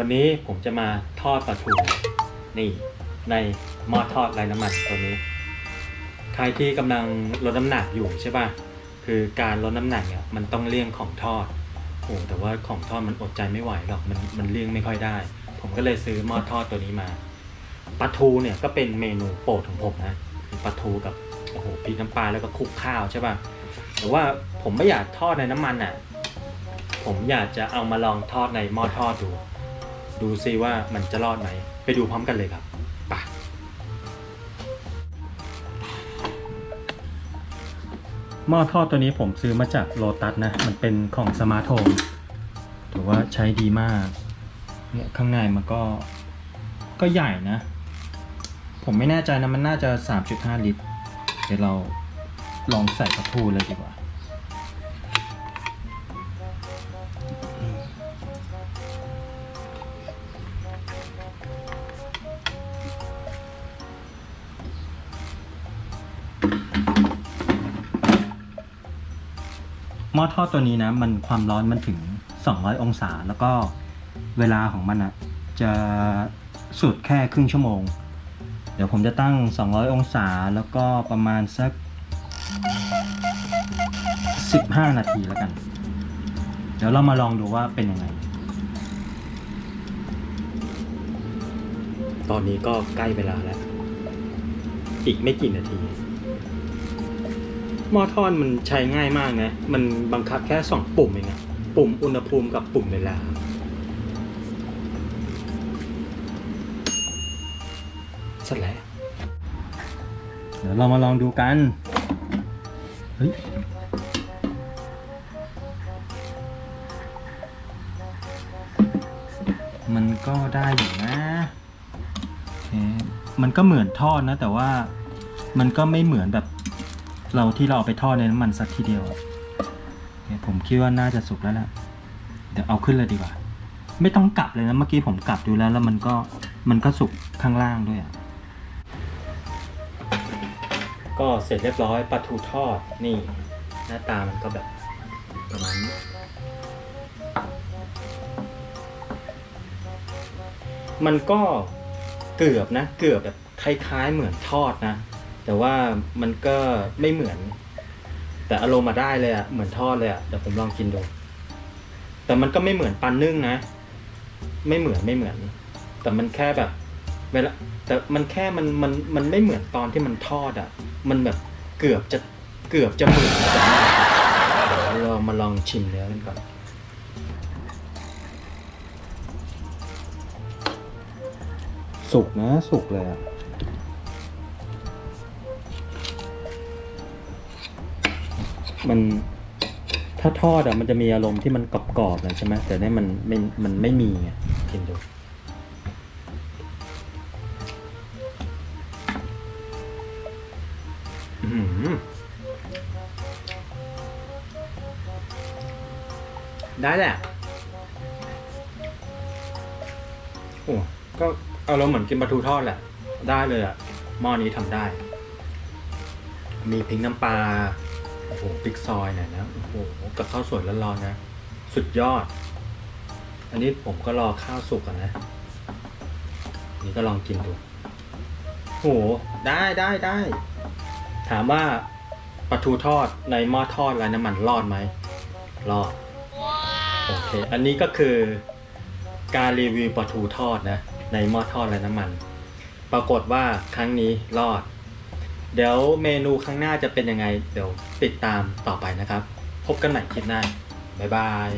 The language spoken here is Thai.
วันนี้ผมจะมาทอดปลาทูนี่ในหม้อทอดไร้น้ำมันตัวนี้ ใครที่กำลังลดน้ำหนักอยู่ใช่ป่ะคือการลดน้ำหนักเนี่ยมันต้องเลี่ยงของทอดโอ้แต่ว่าของทอดมันอดใจไม่ไหวหรอกมันมันเลี่ยงไม่ค่อยได้ ผมก็เลยซื้อหม้อทอดตัวนี้มาปลาทูเนี่ยก็เป็นเมนูโปรดของผมนะปลาทูกับโอ้โหพริกน้ำปลาแล้วก็คลุกข้าวใช่ป่ะแต่ว่าผมไม่อยากทอดในน้ำมันอะผมอยากจะเอามาลองทอดในหม้อทอดดู ดูซิว่ามันจะรอดไหม ไปดูพร้อมกันเลยครับไปหม้อทอดตัวนี้ผมซื้อมาจากโลตัสนะ มันเป็นของสมาร์ทโฮมถือว่าใช้ดีมาก เนี่ยข้างในมันก็ก็ใหญ่นะ ผมไม่แน่ใจนะ มันน่าจะ 3.5 ลิตร เดี๋ยวเราลองใส่ปลาทูเลยดีกว่า หม้อทอดตัวนี้นะ มันความร้อนมันถึง 200 องศา แล้วก็เวลาของมันอะจะสุดแค่ครึ่งชั่วโมง เดี๋ยวผมจะตั้ง 200 องศาแล้วก็ประมาณสัก 15 นาทีแล้วกัน เดี๋ยวเรามาลองดูว่าเป็นยังไง ตอนนี้ก็ใกล้เวลาแล้ว อีกไม่กี่นาที หม้อทอดมันใช้ง่ายมากนะ มันบังคับแค่สองปุ่มเองอะปุ่มอุณหภูมิกับปุ่มเวลา เสร็จแล้วเดี๋ยวเรามาลองดูกัน เฮ้ยมันก็ได้อยู่นะ มันก็เหมือนทอดนะ แต่ว่ามันก็ไม่เหมือนแบบ เราที่เราเอาไปทอดในน้ำมันสักทีเดียวเนี่ยผมคิดว่าน่าจะสุกแล้วแหละเดี๋ยวเอาขึ้นเลยดีกว่า ไม่ต้องกลับเลยนะเมื่อกี้ผมกลับดูแล้ว แล้วมันก็มันก็สุกข้างล่างด้วยอะก็เสร็จเรียบร้อยปลาทูทอดนี่หน้าตามันก็แบบประมาณนี้มันก็เกือบนะ เกือบแบบคล้ายๆเหมือนทอดนะ แต่ว่ามันก็ไม่เหมือน แต่อารมณ์มาได้เลยอะเหมือนทอดเลยอะเดี๋ยวผมลองกินดู แต่มันก็ไม่เหมือนปันนึ่งนะ ไม่เหมือนไม่เหมือน แต่มันแค่แบบ เวลาแต่มันแค่มันมันมันไม่เหมือนตอนที่มันทอดอะมันแบบเกือบจะเกือบจะเหมือนแต่ไม่เดี๋ยวเรามาลองชิมเนื้อกันก่อนสุกนะสุกเลยอะ มันถ้าทอดอะมันจะมีอารมณ์ที่มันกรอบๆเลยใช่ไหมแต่เนี่ยมันไม่มันไม่มีไงกินดูอื้อหือได้แหละ โอ้ก็เอาเราเหมือนกินปลาทูทอดแหละ ได้เลยอะหม้อนี้ทำได้ มีพริกน้ำปลา โอ้โหพริกซอยหน่อยนะโอ้โหกับข้าวสวยร้อนๆนะ สุดยอด อันนี้ผมก็รอข้าวสุกก่อนนะ นี่ก็ลองกินดูโอ้โหได้ได้ได้ถามว่าปลาทูทอดในหม้อทอดไร้น้ำมันรอดไหมรอดโอเค อันนี้ก็คือการรีวิวปลาทูทอดนะ ในหม้อทอดไร้น้ำมัน ปรากฏว่าครั้งนี้รอด เดี๋ยวเมนูข้างหน้าจะเป็นยังไง เดี๋ยวติดตามต่อไปนะครับ พบกันใหม่คลิปหน้า บ๊ายบาย